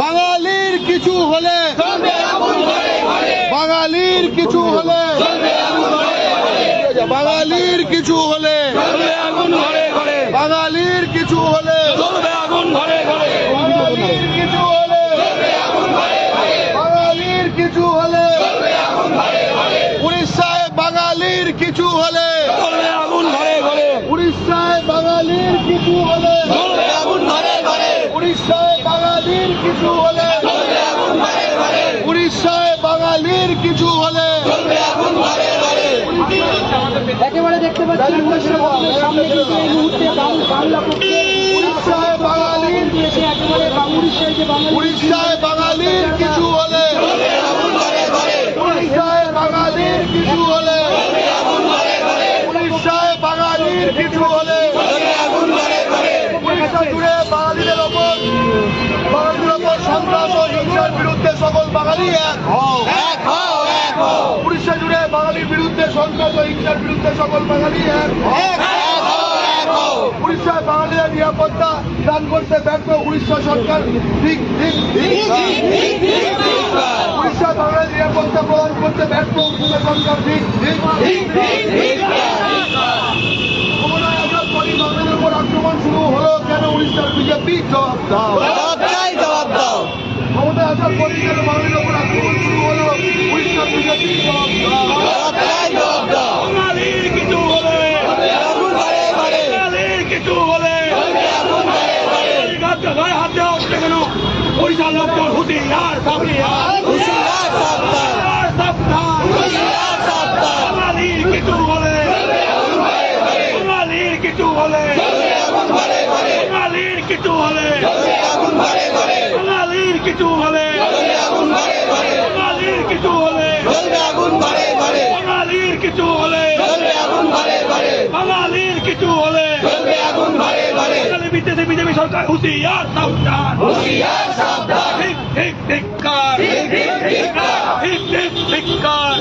বাঙালির কিছু হলে, বাঙালির কিছু হলে, বাঙালির কিছু হলে, বাঙালির কিছু হলে, বাঙালির কিছু হলে, বাঙালির বাঙালির কিছু হলে উড়িষ্যায় বাঙালির কিছু হলে উড়িষ্যায় বাঙালির কিছু হলে উড়িষ্যায় বাঙালির কিছু হলে একেবারে দেখতে পাচ্ছি উড়িষ্যা সামনে কিন্তু এই মুহূর্তে বাংলা পক্ষে উড়িষ্যায় বাঙালির একেবারে উড়িষ্যায় যে বাঙালি। উড়িষ্যায় বাঙালির কিছু হলে। উড়িষ্যায় বাঙালির কিছু হলে। উড়িষ্যায় বাঙালির কিছু হলে। উড়িষ্যা জুড়ে বাঙালিদের ওপর বাঙালিদের ওপর সন্ত্রাস ও হিংসার বিরুদ্ধে সকল বাঙালি এক হও। বাঙালির বিরুদ্ধে সন্ত্রাস হিংসার বিরুদ্ধে সকল বাঙালি এক। উড়িষ্যায় বাঙালিদের নিরাপত্তা দান করতে ব্যর্থ উড়িষ্যা সরকার ঠিক ঠিক বাঙালির নিরাপত্তা প্রদান করতে ব্যর্থ উড়িষ্যা সরকার ঠিক বাঙালির আক্রমণ শুরু হলো কেন উড়িষ্যার কিছু হলে গায়ে হাত দেওয়া হচ্ছে কেন? আর সাবধান বাঙালির কিছু হলে কিছু হলে কিছু হলে কিছু হলে কিছু হলে বাঙালির কিছু হলে বাঙালির কিছু হলে বাঙালি বিদ্যুতে বিজেপি সরকার হুঁশিয়ার সাবধান। ঠিক ঠিক ধিক্কার। ঠিক ঠিক ধিক্কার।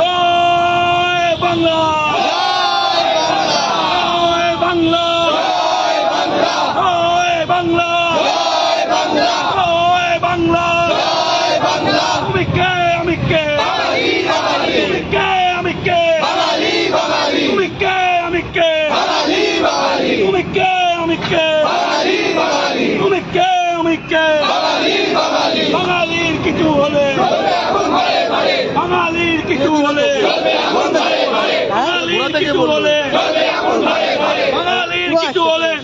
জয় বাংলা। জয় বাংলা। জয় বাংলা। জয় বাংলা। কে আমি কে আমি কে আমি কে তুমি কে আমি কে তুমি কে আমি কে তুমি কে বাঙালির কিছু হলে। বাঙালির কিছু হলে। বাঙালির কিছু হলে। বাঙালির কিছু হলে।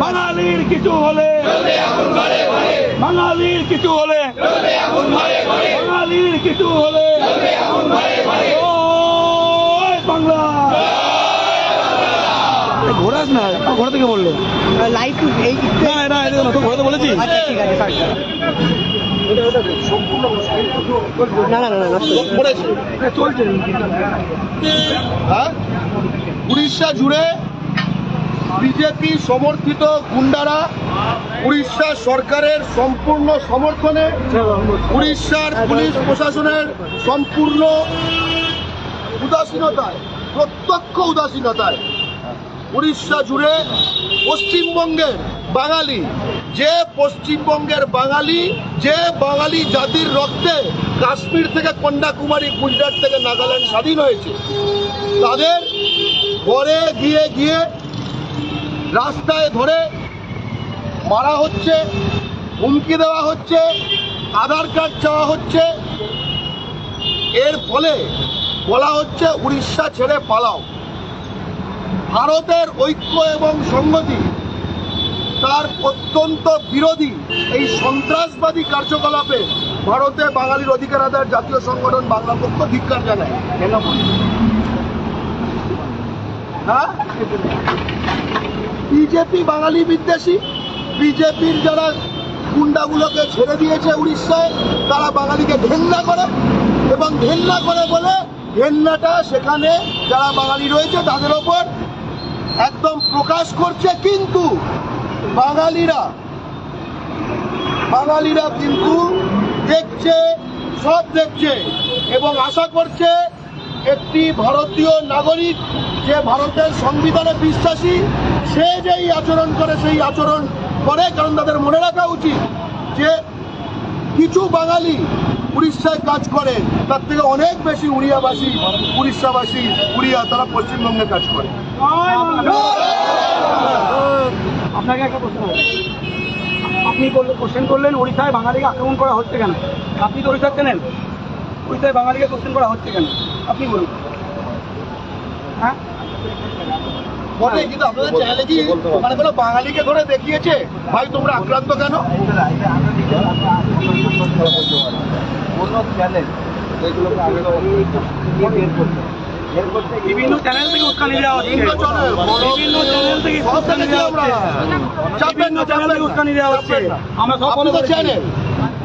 বাঙালির কিছু হলে। বাঙালির কিছু হলে। বাঙালির কিছু হলে ওই বাংলা ঘোরাস না? ঘোরা থেকে বলল। লাইট এই না না এটা না তো ঘোরাতে বলেছি। আচ্ছা ঠিক আছে sorry, sorry। না না না না নষ্ট করো। করেছে চলছে। হ্যাঁ? উড়িষ্যা জুড়ে বিজেপি সমর্থিত গুন্ডারা উড়িষ্যা সরকারের সম্পূর্ণ সমর্থনে উড়িষ্যার পুলিশ প্রশাসনের সম্পূর্ণ উদাসীনতায় প্রত্যক্ষ উদাসীনতায় উড়িষ্যা জুড়ে পশ্চিমবঙ্গের বাঙালি, যে পশ্চিমবঙ্গের বাঙালি, যে বাঙালি জাতির রক্তে কাশ্মীর থেকে কন্যাকুমারী গুজরাট থেকে নাগাল্যান্ড স্বাধীন হয়েছে, তাদের ঘরে গিয়ে গিয়ে রাস্তায় ধরে মারা হচ্ছে, হুমকি দেওয়া হচ্ছে, আধার কার্ড চাওয়া হচ্ছে, এর ফলে বলা হচ্ছে উড়িষ্যা ছেড়ে পালাও। ভারতের ঐক্য এবং সংহতি তার অত্যন্ত বিরোধী এই সন্ত্রাসবাদী কার্যকলাপে ভারতে বাঙালির অধিকার আদায়ের জাতীয় সংগঠন বাংলা পক্ষ ধিক্কার জানায়। হ্যাঁ? বিজেপি বাঙালি বিদ্বেষী। বিজেপির যারা গুন্ডাগুলোকে ছেড়ে দিয়েছে উড়িষ্যায় তারা বাঙালিকে ঘেন্না করে এবং ঘেন্না করে বলে ঘেন্নাটা সেখানে যারা বাঙালি রয়েছে তাদের ওপর একদম প্রকাশ করছে কিন্তু বাঙালিরা বাঙালিরা কিন্তু দেখছে, সব দেখছে এবং আশা করছে একটি ভারতীয় নাগরিক যে ভারতের সংবিধানে বিশ্বাসী, সে যেই আচরণ করে সেই আচরণ করে। কারণ তাদের মনে রাখা উচিত যে কিছু বাঙালি উড়িষ্যায় কাজ করে, তার থেকে অনেক বেশি উড়িয়াবাসী, উড়িষ্যাবাসী, উড়িয়া, তারা পশ্চিমবঙ্গে কাজ করে। আপনাকে একটা প্রশ্ন আছে। আপনি বললেন কোশ্চেন করলেন উড়িষ্যায় বাঙালিকে আক্রমণ করা হচ্ছে কেন? আপনি তো উড়িষ্যা চেনেন। উড়িষ্যায় বাঙালিকে কোশ্চেন করা হচ্ছে কেন? আপনি বলুন। হ্যাঁ? কিন্তু আপনাদের চ্যানেলে কি মানে কোনো বাঙালিকে ধরে দেখিয়েছে? ভাই তোমরা আক্রান্ত কেন? বিভিন্ন চ্যানেল থেকে উস্কানি দেওয়া হচ্ছে। বিভিন্ন চ্যানেল থেকে উস্কানি দেখেছি দেওয়া হচ্ছে। বিভিন্ন চ্যানেল থেকে না। উস্কানি দেওয়া হচ্ছে। আমরা সব ফলো চ্যানেল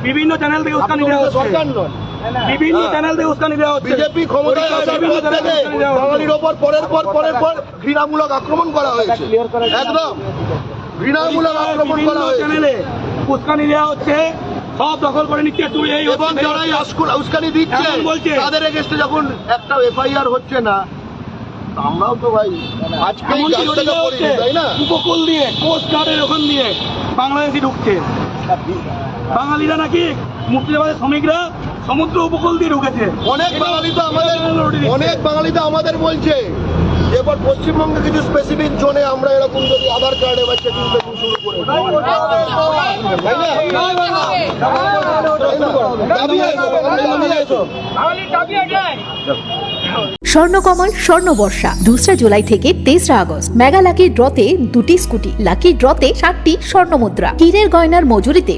বিভিন্ন চ্যানেল থেকে উস্কানি আপনি দেওয়া হচ্ছে। সরকার নন। বিভিন্ন। চ্যানেল থেকে উস্কানি দেওয়া হচ্ছে। বিজেপি ক্ষমতায় আসার বিভিন্ন পর চ্যানেল থেকে। বাঙালির ওপর পরের পর পরের পর ঘৃণামূলক আক্রমণ করা হয়েছে। একদম। ঘৃণামূলক আক্রমণ করা হয়েছে। চ্যানেলে উস্কানি দেওয়া হচ্ছে। সব দখল করে নিচ্ছে। তুই এই এবং যারা উস্কানি দিচ্ছে বলছে। তাদের এগেস্টে যখন একটা এফআইআর হচ্ছে না আমরাও তো ভাই আজকে উপকূল দিয়ে কোস্ট গার্ডের ওখান দিয়ে বাংলাদেশি ঢুকছে। বাঙালিরা নাকি মুর্শিদাবাদের শ্রমিকরা সমুদ্র উপকূল দিয়ে ঢুকেছে। অনেক বাঙালি তো আমাদের অনেক বাঙালি তো আমাদের বলছে এবার পশ্চিমবঙ্গে কিছু স্পেসিফিক জোনে আমরা এরকম যদি আধার কার্ডে বা চেকিং স্বর্ণকমল স্বর্ণ বর্ষা দোসরা জুলাই থেকে তেসরা আগস্ট। মেগা লাকি ড্রতে দুটি স্কুটি, লাকি ড্রতে ষাটটি স্বর্ণ মুদ্রা হীরের গয়নার মজুরিতে